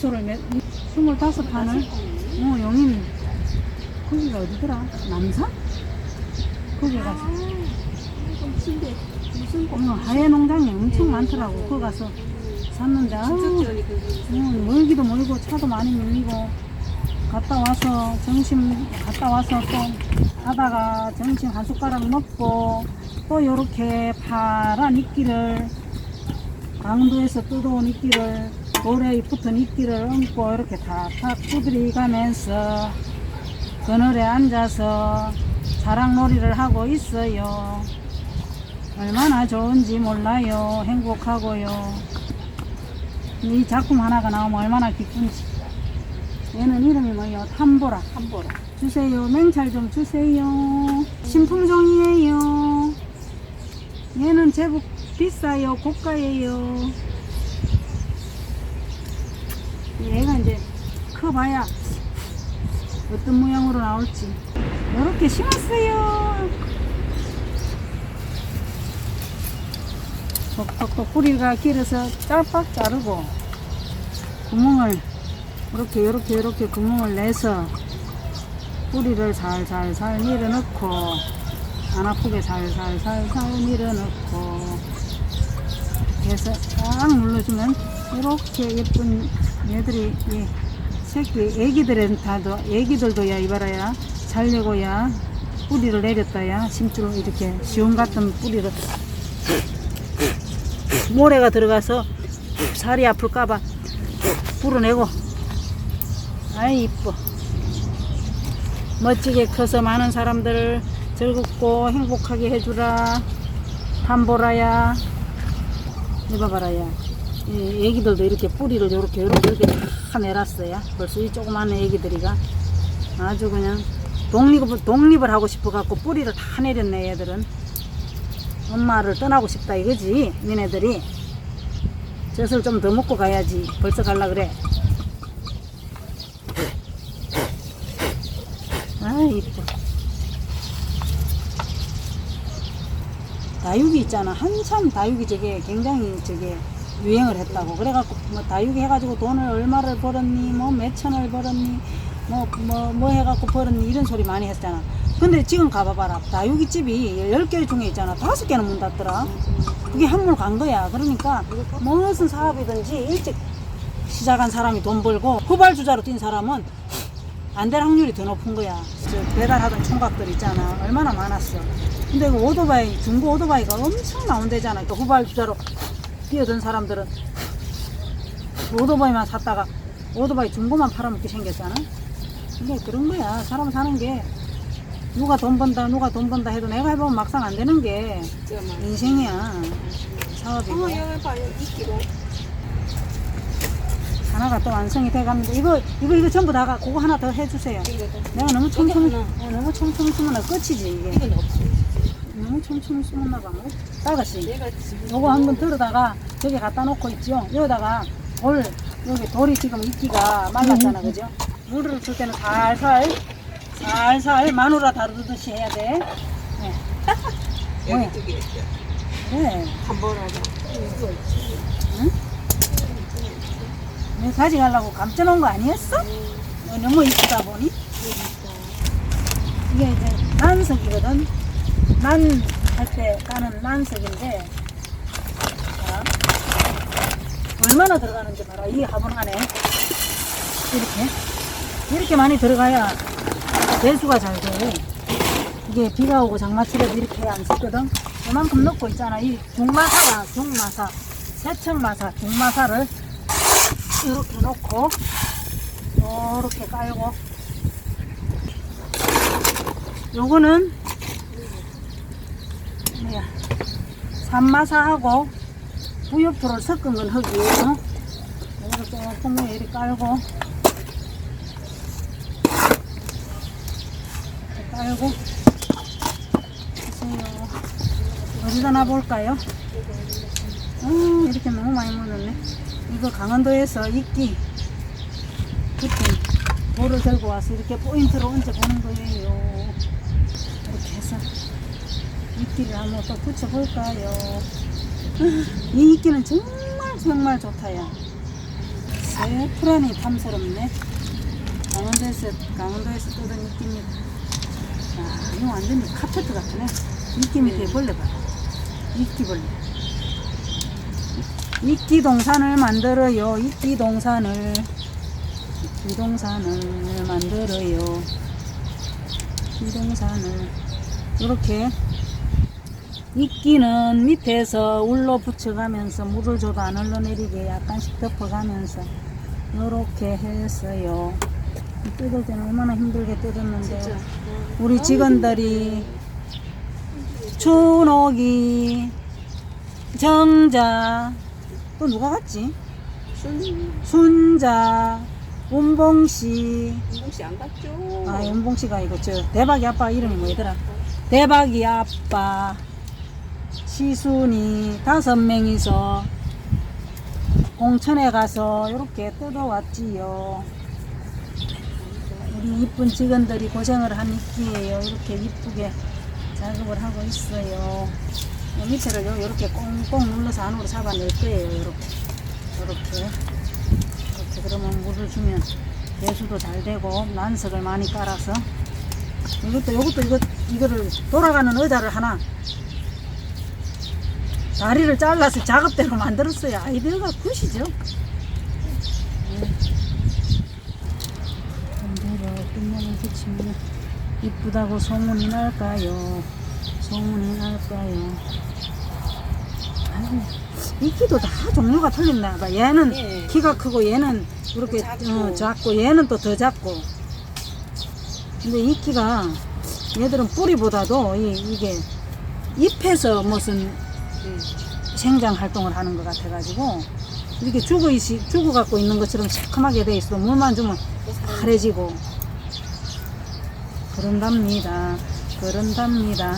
소를 몇, 스물다섯 판을, 어, 용인, 거기가 어디더라? 남산? 거기 가서, 근데 무슨 어, 하회 농장이 엄청 많더라고. 거기 가서 샀는데, 아우, 어, 멀기도 멀고 차도 많이 밀리고, 갔다 와서 점심, 갔다 와서 또 하다가 점심 한 숟가락 먹고, 또 요렇게 파란 이끼를, 강도에서 뜯어온 이끼를, 돌에 붙은 이끼를 얹고 이렇게 탁탁 두드리 가면서 그늘에 앉아서 자랑놀이를 하고 있어요. 얼마나 좋은지 몰라요. 행복하고요. 이 작품 하나가 나오면 얼마나 기쁜지. 얘는 이름이 뭐예요? 탐보라. 한보라. 주세요. 맹찰 좀 주세요. 신품종이에요. 얘는 제법 비싸요. 고가예요. 얘가 이제 커봐야 어떤 모양으로 나올지. 이렇게 심었어요. 톡톡톡 뿌리가 길어서 짤빡 자르고 구멍을 이렇게 이렇게 이렇게 구멍을 내서 뿌리를 살살살 밀어 넣고 안 아프게 살살살살 밀어 넣고 이렇게 해서 딱 눌러주면 이렇게 예쁜 얘들이 이 새끼 애기들은 다도 애기들도 야 이봐라야. 살려고야 뿌리를 내렸다야. 심줄 이렇게 시험 같은 뿌리를 모래가 들어가서 살이 아플까봐 불어내고. 아이 이뻐. 멋지게 커서 많은 사람들을 즐겁고 행복하게 해주라. 담보라야. 이봐봐라야 이 애기들도 이렇게 뿌리를 이렇게 이렇게 이렇게 다 내놨어요. 벌써 이 조그만 애기들이가 아주 그냥 독립을, 독립을 하고 싶어 갖고 뿌리를 다 내렸네 얘들은. 엄마를 떠나고 싶다 이거지 니네들이. 젖을 좀 더 먹고 가야지. 벌써 갈라 그래. 아 이뻐. 다육이 있잖아. 한참 다육이 저게 굉장히 저게 유행을 했다고. 그래갖고 뭐 다육이 해가지고 돈을 얼마를 벌었니? 뭐 몇천을 벌었니? 뭐 뭐뭐 해갖고 벌었니? 이런 소리 많이 했잖아. 근데 지금 가봐봐라. 다육이 집이 10개 중에 있잖아. 다섯 개는 문 닫더라. 그게 한물 간 거야. 그러니까 무슨 사업이든지 일찍 시작한 사람이 돈 벌고 후발주자로 뛴 사람은 안 될 확률이 더 높은 거야. 저 배달하던 총각들 있잖아. 얼마나 많았어. 근데 그 오토바이, 중고 오토바이가 엄청 나온대잖아. 그 후발주자로 뛰어든 사람들은 오토바이만 샀다가 오토바이 중고만 팔아먹게 생겼잖아. 근데 그런 거야. 사람 사는 게 누가 돈 번다, 누가 돈 번다 해도 내가 해보면 막상 안 되는 게. 인생이야. 사업이고. 어, 여기 봐요. 이끼로. 하나가 또 완성이 돼갑니다. 이거, 이거, 이거 전부 다가 그거 하나 더 해주세요. 내가 너무 하나. 어, 너무 촘촘히 쓰면 끝이지, 이게. 너무 촘촘히 쓰면 봐. 지금. 요거 한번 들어다가 저기 갖다 놓고 있죠. 여기다가 돌, 여기 돌이 지금 이끼가 말랐잖아, 그죠? 물을 줄 때는 살살, 살살 마누라 다루듯이 해야 돼. 네. 여기 두 개. 그래. 한보라가. 이거 있지. 내가 가져가려고 감춰놓은 거 아니었어? 어, 너무 이쁘다 보니. 이게 이제 난석이거든. 난 할때 까는 난석인데, 자, 얼마나 들어가는지 봐라. 이 화분 안에. 이렇게. 이렇게 많이 들어가야 배수가 잘 돼. 이게 비가 오고 장마철에도 이렇게 안 씻거든. 이만큼 넣고 있잖아. 이 중마사가, 중마사. 세척마사, 중마사를 이렇게 놓고, 이렇게 깔고, 요거는 뭐야 산마사하고 부엽토를 섞은 건 흙이에요 이거를 조금 위에 이렇게 깔고 이렇게 깔고 보세요. 어디다 놔볼까요? 음, 이렇게 너무 많이 묻었네. 이거 강원도에서 이끼 붙은 돌을 들고 와서 이렇게 포인트로 얹어 보는 거예요 이끼를 한번 또 붙여볼까요? 이 이끼는 정말 정말 좋다요. 새푸란이 탐스럽네. 강원도에서, 강원도에서 뜯은 이끼입니다. 아, 이거 완전히 카페트 같네. 이끼 밑에 벌레 봐. 이끼 벌레. 이끼 동산을 만들어요. 이끼 동산을. 이끼 동산을 만들어요. 이끼 동산을. 이렇게 이끼는 밑에서 울로 붙여가면서 물을 줘도 안 흘러내리게 약간씩 덮어가면서 이렇게 했어요. 뜯을 때는 얼마나 힘들게 뜯었는데요. 진짜. 우리 직원들이 춘옥이 정자 또 누가 갔지? 순 순자 운봉씨 인공씨 안 갔죠? 아 운봉씨가 이거 저 대박이 아빠 이름이 뭐더라? 대박이 아빠 시순이 다섯 명이서 공천에 가서 이렇게 뜯어왔지요. 우리 이쁜 직원들이 고생을 한 이끼예요. 이렇게 이쁘게 작업을 하고 있어요. 이 밑에를 요- 이렇게 꽁꽁 눌러서 안으로 잡아낼 거예요. 이렇게 이렇게 이렇게 그러면 물을 주면 배수도 잘 되고 난석을 많이 깔아서 이것도 이것도 이거 이거를 돌아가는 의자를 하나 다리를 잘라서 작업대로 만들었어요. 아이디어가 굿이죠. 반대로 끝나면 붙이면 이쁘다고 소문이 날까요? 소문이 날까요? 아이고, 이끼도 다 종류가 틀린다. 봐. 얘는 예. 키가 크고 얘는 이렇게 작고. 어, 작고 얘는 또 더 작고. 근데 이끼가 얘들은 뿌리보다도 이, 이게 잎에서 무슨 네. 생장 활동을 하는 것 같아가지고 이렇게 죽어 있이 죽어 갖고 있는 것처럼 새콤하게 돼 있어 물만 주면 파래지고 그런답니다. 그런답니다.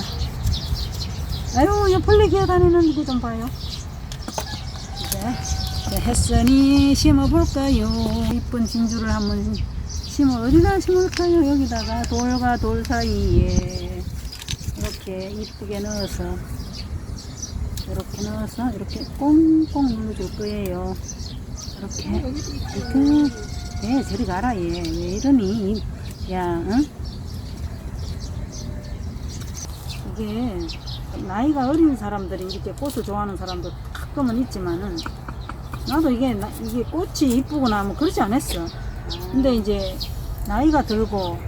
아유, 이 벌레 기어다니는 이거 좀 봐요. 이제 이제 햇선이 심어볼까요? 이쁜 진주를 한번 심어 어디다 심을까요? 여기다가 돌과 돌 사이에 이렇게 이쁘게 넣어서 이렇게 넣어서 이렇게 꽁꽁 눌러줄 거예요. 이렇게. 그, 예, 저리 가라, 얘. 왜 이러니? 이- 야, 응? 이게, 나이가 어린 사람들이 이렇게 꽃을 좋아하는 사람도 가끔은 있지만은, 나도 이게, 나- 이게 꽃이 이쁘거나 뭐 그러지 않았어. 근데 이제, 나이가 들고,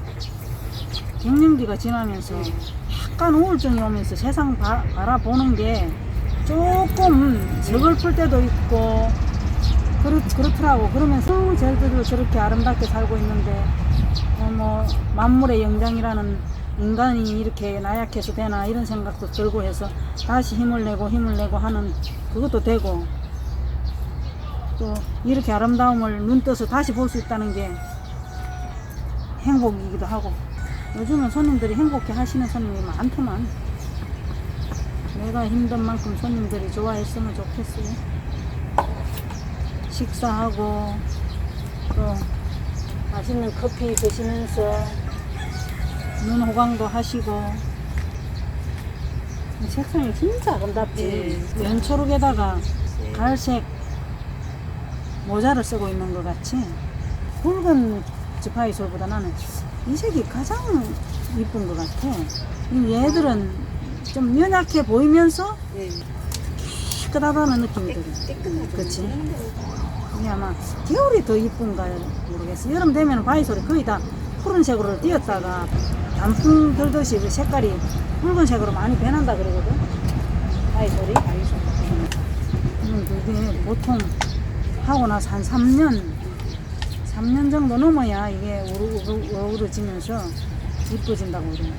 갱년기가 지나면서, 약간 우울증이 오면서 세상 바, 바라보는 게 조금 서글플 때도 있고, 그렇, 그렇더라고. 그러면서 쟤들도 저렇게 아름답게 살고 있는데, 어, 뭐, 만물의 영장이라는 인간이 이렇게 나약해서 되나 이런 생각도 들고 해서 다시 힘을 내고 힘을 내고 하는 그것도 되고, 또 이렇게 아름다움을 눈 떠서 다시 볼 수 있다는 게 행복이기도 하고, 요즘은 손님들이 행복해 하시는 손님이 많더만. 내가 힘든 만큼 손님들이 좋아했으면 좋겠어요. 식사하고 또 맛있는 커피 드시면서 눈 호강도 하시고. 이 색상이 진짜 아름답지. 네. 연초록에다가 갈색 모자를 쓰고 있는 것 같이 붉은 지파이솔보다 나는 이 색이 가장 이쁜 것 같아. 이 얘들은 좀 연약해 보이면서 네. 깨끗하다는 느낌이 들어 깨끗하죠. 그치? 이게 아마 겨울이 더 이쁜가 모르겠어. 여름 되면 바이솔이 거의 다 푸른색으로 띄었다가 단풍 들듯이 그 색깔이 붉은색으로 많이 변한다 그러거든. 바이솔이. 바이솔. 음, 그게 보통 하고 나서 한 3년, 3년 정도 넘어야 이게 우르, 어우러지면서 이뻐진다고 그래.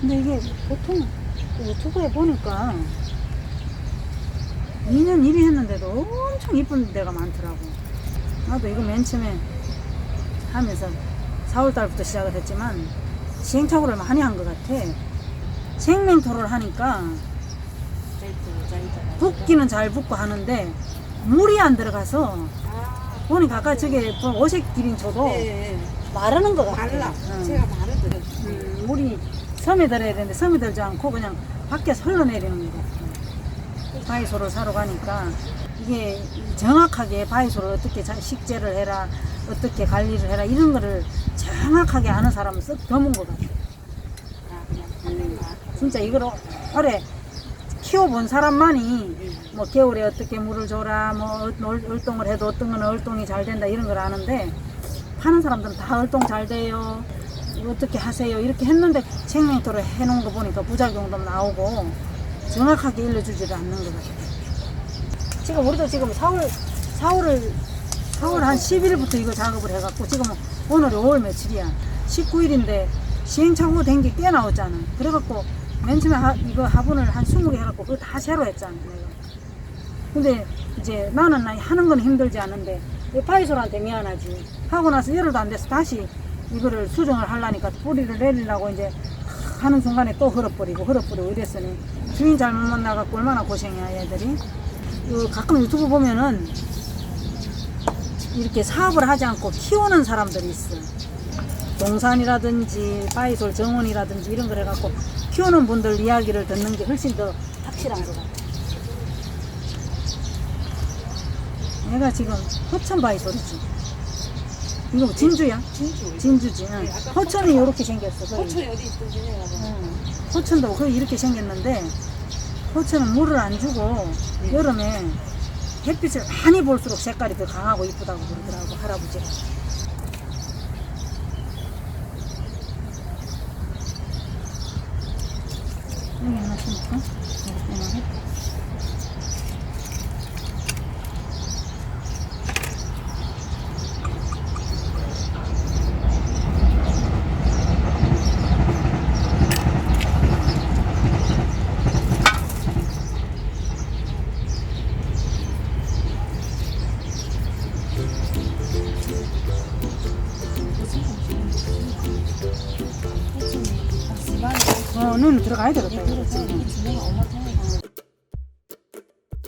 근데 이게 보통 그 유튜브에 보니까 2년 1위 했는데도 엄청 이쁜 데가 많더라고. 나도 이거 맨 처음에 하면서 4월달부터 시작을 했지만 시행착오를 많이 한 것 같아. 생맹토를 하니까 붓기는 잘 붓고 하는데 물이 안 들어가서 아, 보니까 아까 저게 뭐 오색 기린초도 네. 마르는 것 같아. 말라. 응. 제가 들었어요. 음, 물이 섬에 들어야 되는데 섬에 들지 않고 그냥 밖에서 흘러내리는 것 같아. 바이소를 사러 가니까 이게 정확하게 바이소를 어떻게 자- 식재를 해라, 어떻게 관리를 해라 이런 거를 정확하게 아는 사람은 썩 드문 것 같아요. 아, 거. 진짜 이걸 오래 키워본 사람만이 뭐 겨울에 어떻게 물을 줘라, 뭐 얼- 얼동을 해도 어떤 거는 얼동이 잘 된다 이런 걸 아는데 파는 사람들은 다 얼동 잘 돼요. 어떻게 하세요? 이렇게 했는데 생명토로 해놓은 거 보니까 부작용도 나오고 정확하게 일러주지를 않는 것 같아요. 지금 우리도 지금 4월, 4월을, 4월 한 10일부터 이거 작업을 해갖고 지금 오늘이 5월 며칠이야. 19일인데 시행착오 된 게 꽤 나왔잖아. 그래갖고 맨 처음에 하- 이거 화분을 한 20개 해갖고 그거 다 새로 했잖아. 내가. 근데 이제 나는 나 하는 건 힘들지 않은데 이 파이솔한테 미안하지. 하고 나서 열흘도 안 돼서 다시 이거를 수정을 하려니까 뿌리를 내리려고 이제 하는 순간에 또 헐어버리고 헐어버리고 이랬으니 주인 잘못 만나갖고 얼마나 고생이야 얘들이. 그 가끔 유튜브 보면은 이렇게 사업을 하지 않고 키우는 사람들이 있어. 동산이라든지 바이솔 정원이라든지 이런 걸 해갖고 키우는 분들 이야기를 듣는 게 훨씬 더 확실한 것 같아. 얘가 지금 허천 바이솔이지. 이거 진주야? 진주. 진주지. 응. 네, 아까 허천이 이렇게 생겼어. 거의. 호천이 어디 있던지 내가 봐. 응. 호천도 거의 이렇게 생겼는데 호천은 물을 안 주고 네. 여름에 햇빛을 많이 볼수록 색깔이 더 강하고 이쁘다고 그러더라고 할아버지가. 여기 하나 심을까? 여기 하나 해.